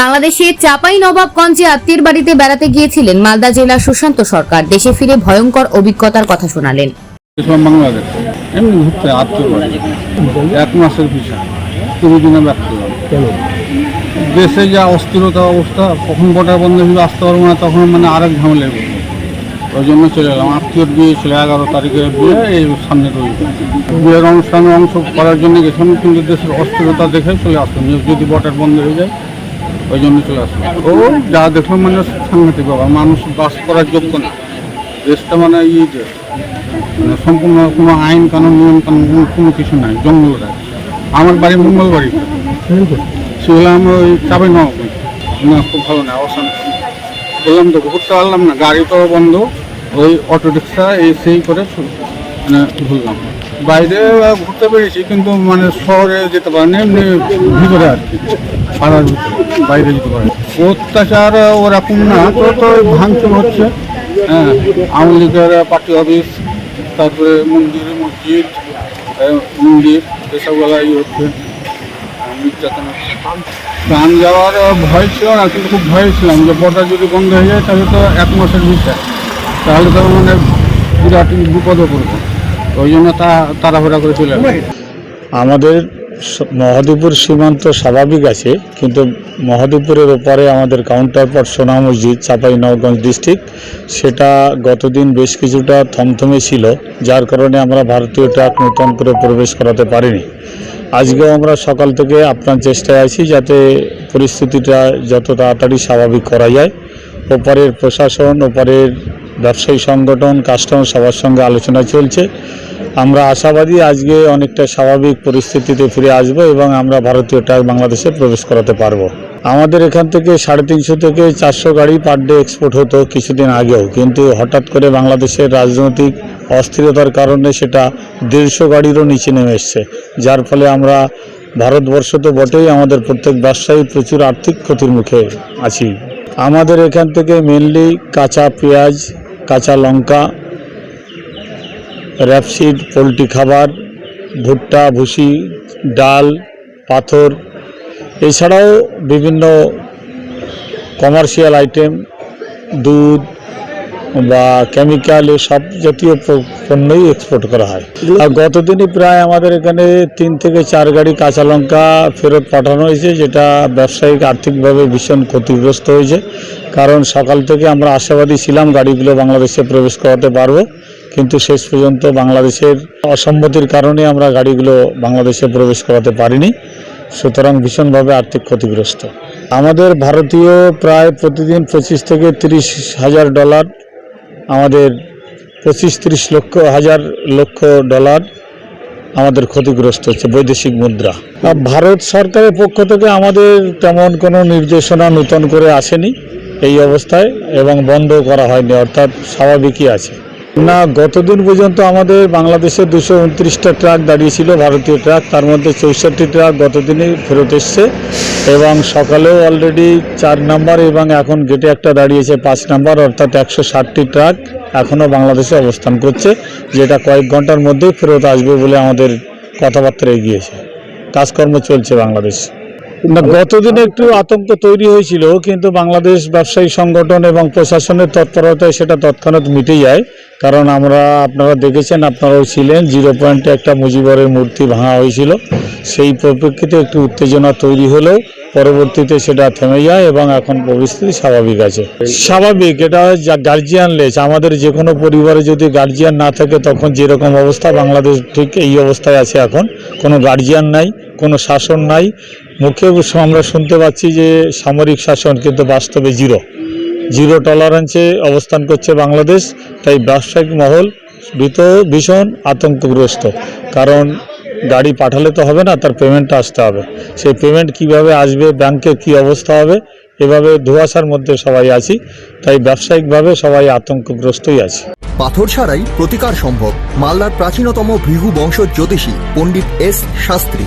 বাংলাদেশে চাপাই নবাবগঞ্জে আত্মীয়ের বাড়িতে বেড়াতে গিয়েছিলেন মালদা জেলার সুশান্ত সরকার। দেশে ফিরে ভয়ঙ্কর অভিজ্ঞতার কথা শোনালেন। বাংলাদেশ। আত্মীয় এক দেশে যা অস্থিরতা অবস্থা, কখন বর্ডার বন্ধ হয়ে আসতে পারব না, তখন মানে আরেক ঝামেলা। ওই জন্য চলে এলাম। আত্মীয় বিয়ে ছিল এগারো তারিখে বিয়ে, এই সামনে রয়েছে বিয়ের অনুষ্ঠানে অংশ করার জন্য গেছিলাম, কিন্তু দেশের অস্থিরতা দেখে চলে আসলাম। যে যদি বর্ডার বন্ধ হয়ে যায় ওই জন্য চলে আসলাম। ও, যা দেখলাম মানে সাংঘাতিক বাবা মানুষ বাস করার যোগ্য না। দেশটা মানে ইয়ে দেশ মানে সম্পূর্ণ কোনো আইন কানুন, নিয়ম কানুন, কোনো- কিছু নাই জঙ্গল আমার বাড়ি মঙ্গল বাড়ি সেগুলো আমরা ওই চাপে না, খুব ভালো না, অশান্তি। বললাম তো ঘুরতে পারলাম না, গাড়ি তো বন্ধ। ওই অটো রিক্সা এই সেই করে মানে ঘুরলাম। বাইরে ঘুরতে পেরেছি, কিন্তু মানে শহরে যেতে পারিনি, এমনি ভিতরে আর কি। পাড়ার বাইরে যেতে পারি। অত্যাচার ওরকম না তো তো ওই ভাঙচুর হচ্ছে। হ্যাঁ আওয়ামী লীগের পার্টি অফিস তারপরে মন্দির মসজিদ মন্দির এসবগুলো ইয়ে হচ্ছে। নির্যাতন প্রাণ। যাওয়ার ভয় ছিল না কিন্তু খুব ভয় ছিলাম যে বর্ডার যদি বন্ধ হয়ে যায় তাহলে তো এক মাসের ভিতরে তাহলে তো মানে বিরাট বিপদে পড়ব। ওই জন্য তা তাড়াহুড়া করে চলে আমাদের মহাদেবপুর সীমান্ত স্বাভাবিক আছে, কিন্তু মহাদেবপুরের ওপারে আমাদের কাউন্টার পর সোনা মসজিদ, চাপাই নবগঞ্জ ডিস্ট্রিক্ট সেটা গতদিন বেশ কিছুটা থমথমে ছিল, যার কারণে আমরা ভারতীয় ট্রাক নতুন করে প্রবেশ করাতে পারিনি। আজকেও আমরা সকাল থেকে আপনার চেষ্টায় আছি যাতে পরিস্থিতিটা যত তাড়াতাড়ি স্বাভাবিক করা যায়। ওপারের প্রশাসন, ওপারের ব্যবসায়ী সংগঠন কাস্টমার সবার সঙ্গে আলোচনা চলছে। আমরা আশাবাদী আজকে অনেকটা স্বাভাবিক পরিস্থিতিতে ফিরে আসব এবং আমরা ভারতীয় ট্রাক বাংলাদেশে প্রবেশ করাতে পারব। আমাদের এখান থেকে সাড়ে তিনশো থেকে চারশো গাড়ি পার ডে এক্সপোর্ট হতো কিছুদিন আগেও। কিন্তু হঠাৎ করে বাংলাদেশের রাজনৈতিক অস্থিরতার কারণে সেটা দেড়শো গাড়িরও নিচে নেমে এসছে। যার ফলে আমরা ভারতবর্ষ তো বটেই আমাদের প্রত্যেক ব্যবসায়ী প্রচুর আর্থিক ক্ষতির মুখে আছি। আমাদের এখান থেকে মেনলি কাঁচা পেঁয়াজ, কাঁচা লঙ্কা র্যাপসিড, পোলট্রি খাবার, ভুট্টা, ভুসি, ডাল, পাথর, এছাড়াও বিভিন্ন কমার্শিয়াল আইটেম দুধ বা কেমিক্যাল সব জাতীয় পণ্যই এক্সপোর্ট করা হয়। আর গতদিনই প্রায় আমাদের এখানে তিন থেকে চার গাড়ি কাঁচা লঙ্কা ফেরত পাঠানো হয়েছে, যেটা ব্যবসায়িক আর্থিকভাবে ভীষণ ক্ষতিগ্রস্ত হয়েছে। কারণ সকাল থেকে আমরা আশাবাদী ছিলাম গাড়িগুলো বাংলাদেশে প্রবেশ করাতে পারব। কিন্তু শেষ পর্যন্ত বাংলাদেশের অসম্মতির কারণে আমরা গাড়িগুলো বাংলাদেশে প্রবেশ করাতে পারিনি, সুতরাং ভীষণভাবে আর্থিক ক্ষতিগ্রস্ত। আমাদের ভারতীয় প্রায় প্রতিদিন পঁচিশ থেকে তিরিশ হাজার ডলার, আমাদের পঁচিশ তিরিশ লক্ষ, হাজার লক্ষ ডলার আমাদের ক্ষতিগ্রস্ত হচ্ছে বৈদেশিক মুদ্রা। ভারত সরকারের পক্ষ থেকে আমাদের তেমন কোনো নির্দেশনা নূতন করে আসেনি এই অবস্থায় এবং বন্ধ করা হয়নি, অর্থাৎ স্বাভাবিকই আছে। না, গতদিন পর্যন্ত আমাদের বাংলাদেশে দুশো উনত্রিশটা ট্রাক দাঁড়িয়েছিল, ভারতীয় ট্রাক। তার মধ্যে চৌষট্টি ট্রাক গতদিনই ফেরত এসছে এবং সকালেও অলরেডি চার নাম্বার এবং এখন গেটে একটা দাঁড়িয়েছে পাঁচ নাম্বার, অর্থাৎ একশো ষাটটি ট্রাক এখনও বাংলাদেশে অবস্থান করছে, যেটা কয়েক ঘণ্টার মধ্যেই ফেরত আসবে বলে আমাদের কথাবার্তা এগিয়েছে। কাজকর্ম চলছে বাংলাদেশ। না, গতদিনে একটু আতঙ্ক তৈরি হয়েছিল, কিন্তু বাংলাদেশ ব্যবসায়ী সংগঠন এবং প্রশাসনের তৎপরতায় সেটা তৎক্ষণাৎ মিটে যায়। কারণ আমরা, আপনারা দেখেছেন, আপনারাও ছিলেন, জিরো পয়েন্টে একটা মুজিবরের মূর্তি ভাঙা হয়েছিল। সেই পরিপ্রেক্ষিতে একটু উত্তেজনা তৈরি হলেও পরবর্তীতে সেটা থেমে যায় এবং এখন পরিস্থিতি স্বাভাবিক আছে। স্বাভাবিক, এটা গার্জিয়ান লেস আমাদের যে কোনো পরিবারে যদি গার্জিয়ান না থাকে, তখন যেরকম অবস্থা, বাংলাদেশ ঠিক এই অবস্থায় আছে এখন। কোনো গার্জিয়ান নাই কোনো শাসন নাই। মুখে আমরা শুনতে পাচ্ছি যে সামরিক শাসন কিন্তু বাস্তবে জিরো। জিরো টলারেন্সে অবস্থান করছে বাংলাদেশ, তাই ব্যবসায়িক মহল ভীষণ আতঙ্কগ্রস্ত। কারণ গাড়ি পাঠালে তো হবে না, তার পেমেন্টটা আসতে হবে। সেই পেমেন্ট কীভাবে আসবে ব্যাংকের কি অবস্থা হবে, এভাবে ধোঁয়াশার মধ্যে সবাই আছি, তাই ব্যবসায়িকভাবে সবাই আতঙ্কগ্রস্তই আছি। পাথর ছাড়াই প্রতিকার সম্ভব। মালদার প্রাচীনতম ভৃগু বংশ জ্যোতিষী পণ্ডিত এস শাস্ত্রী।